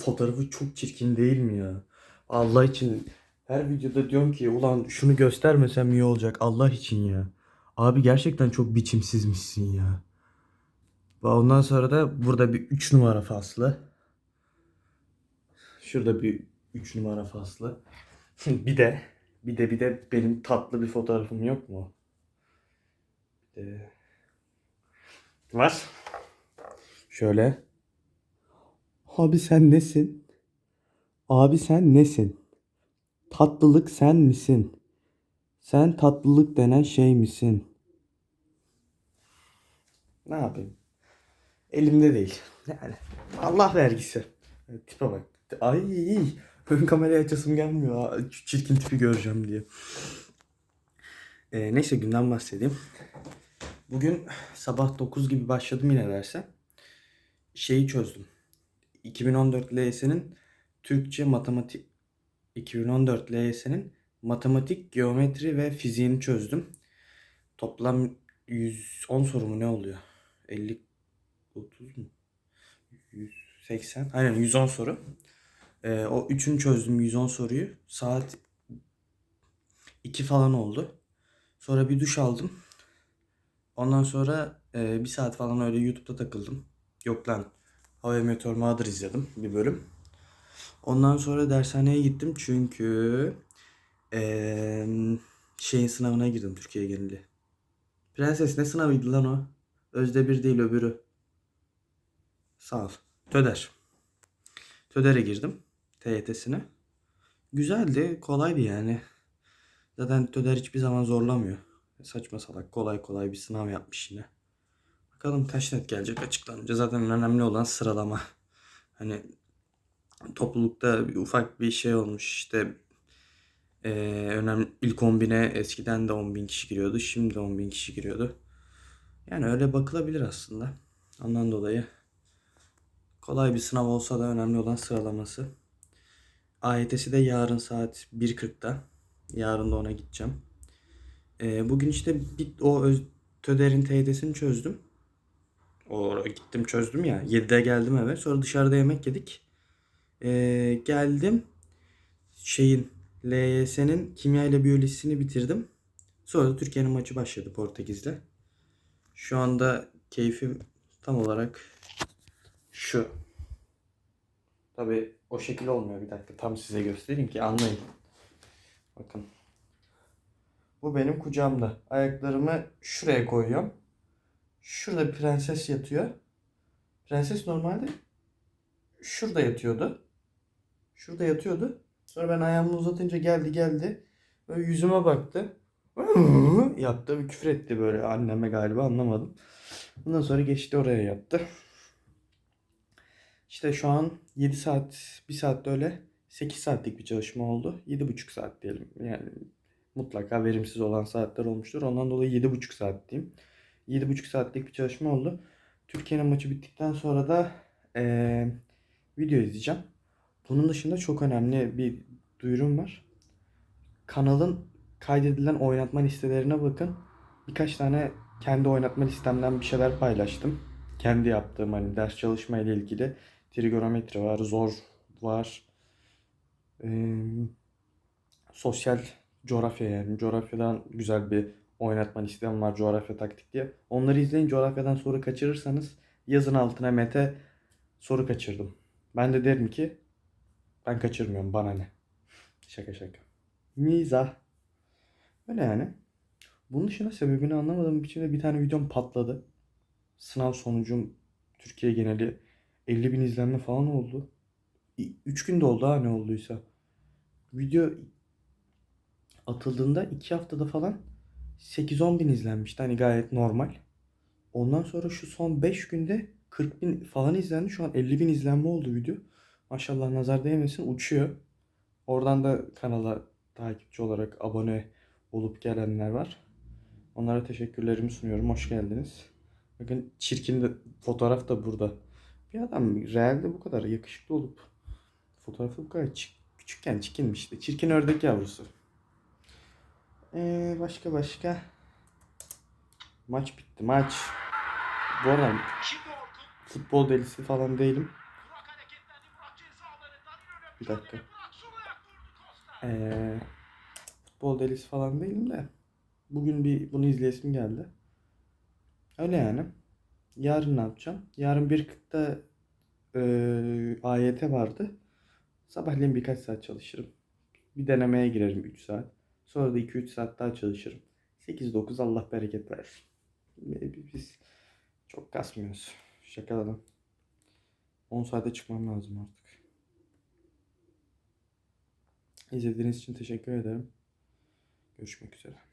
fotoğrafı çok çirkin değil mi ya? Allah için her videoda diyorum ki ulan şunu göstermesem iyi olacak Allah için ya. Abi gerçekten çok biçimsizmişsin ya. Ondan sonra da burada bir 3 numara faslı. Şurada bir 3 numara faslı. bir de bir de bir de benim tatlı bir fotoğrafım yok mu? Bir de... Var. Şöyle. Abi sen nesin? Abi sen nesin? Tatlılık sen misin? Sen tatlılık denen şey misin? Ne yapayım? Elimde değil. Yani Allah vergisi. Tipe bak. Ay ön kameraya açasım gelmiyor. Çirkin tipi göreceğim diye. Ee, neyse günden bahsedeyim. Bugün sabah 9 gibi başladım yine derse. Şeyi çözdüm. 2014 LYS'nin Türkçe matematik 2014 LYS'nin matematik, geometri ve fiziğini çözdüm. Toplam 110 soru mu ne oluyor? 50 30 mu? 180. Aynen 110 soru. Ee, o üçünü çözdüm 110 soruyu. Saat 2 falan oldu. Sonra bir duş aldım. Ondan sonra e, bir saat falan öyle YouTube'da takıldım. Yok lan. Hava Meteor Mağdur izledim bir bölüm. Ondan sonra dershaneye gittim çünkü e, şeyin sınavına girdim Türkiye geneli. Prenses ne sınavıydı lan o? Özde bir değil öbürü. Sağ ol. Töder. Töder'e girdim. TYT'sine. Güzeldi. Kolaydı yani. Zaten Töder hiçbir zaman zorlamıyor. Saçma salak kolay kolay bir sınav yapmış yine. Bakalım kaç net gelecek açıklanınca. Zaten önemli olan sıralama. Hani toplulukta bir ufak bir şey olmuş işte eee önemli ilk 10.000'e eskiden de 10.000 kişi giriyordu. Şimdi de 10.000 kişi giriyordu. Yani öyle bakılabilir aslında. Ondan dolayı kolay bir sınav olsa da önemli olan sıralaması. AYT'si de yarın saat 1.40'da. Yarın da ona gideceğim. Ee, bugün işte bir, o öz, TÖDER'in TYT'sini çözdüm. O gittim çözdüm ya. 7'de geldim eve. Sonra dışarıda yemek yedik. Ee, geldim. Şeyin LYS'nin kimya ile biyolojisini bitirdim. Sonra da Türkiye'nin maçı başladı Portekiz'le. Şu anda keyfim tam olarak şu. Tabi o şekil olmuyor. Bir dakika tam size göstereyim ki anlayın. Bakın. Bu benim kucağımda. Ayaklarımı şuraya koyuyorum. Şurada bir prenses yatıyor. Prenses normalde şurada yatıyordu. Şurada yatıyordu. Sonra ben ayağımı uzatınca geldi geldi. Böyle yüzüme baktı. Yaptı bir küfür etti böyle anneme galiba anlamadım. Ondan sonra geçti oraya yattı. İşte şu an 7 saat, 1 saat öyle 8 saatlik bir çalışma oldu. 7,5 saat diyelim. Yani mutlaka verimsiz olan saatler olmuştur. Ondan dolayı 7,5 saat diyeyim. 7,5 saatlik bir çalışma oldu. Türkiye'nin maçı bittikten sonra da eee, video izleyeceğim. Bunun dışında çok önemli bir duyurum var. Kanalın kaydedilen oynatma listelerine bakın. Birkaç tane kendi oynatma listemden bir şeyler paylaştım. Kendi yaptığım hani ders çalışma ile ilgili trigonometri var, zor var. Eee, sosyal coğrafya yani coğrafyadan güzel bir oynatma listem var coğrafya taktik diye. Onları izleyin coğrafyadan soru kaçırırsanız yazın altına Mete soru kaçırdım. Ben de derim ki ben kaçırmıyorum bana ne. Şaka şaka. Mizah. Öyle yani. Bunun dışında sebebini anlamadığım biçimde bir tane videom patladı. Sınav sonucum Türkiye geneli 50 bin izlenme falan oldu. 3 günde oldu ha ne olduysa. Video atıldığında 2 haftada falan 8-10 bin izlenmişti. Hani gayet normal. Ondan sonra şu son 5 günde 40 bin falan izlendi. Şu an 50 bin izlenme oldu video. Maşallah nazar değmesin uçuyor. Oradan da kanala takipçi olarak abone olup gelenler var. Onlara teşekkürlerimi sunuyorum. Hoş geldiniz. Bakın çirkin de fotoğraf da burada. Bir adam realde bu kadar yakışıklı olup fotoğrafı bu kadar küçükken çirkinmişti. Çirkin ördek yavrusu. Ee, başka başka. Maç bitti maç. Bu arada futbol delisi falan değilim. Bir dakika. Ee, futbol delisi falan değilim de. Bugün bir bunu izleyesim geldi. Öyle yani. Yarın ne yapacağım? Yarın 1.40'da e, AYT vardı. Sabahleyin birkaç saat çalışırım. Bir denemeye girerim 3 saat. Sonra da 2-3 saat daha çalışırım. 8-9 Allah bereket versin. Biz çok kasmıyoruz. Şakadan. 10 saate çıkmam lazım artık. İzlediğiniz için teşekkür ederim. Görüşmek üzere.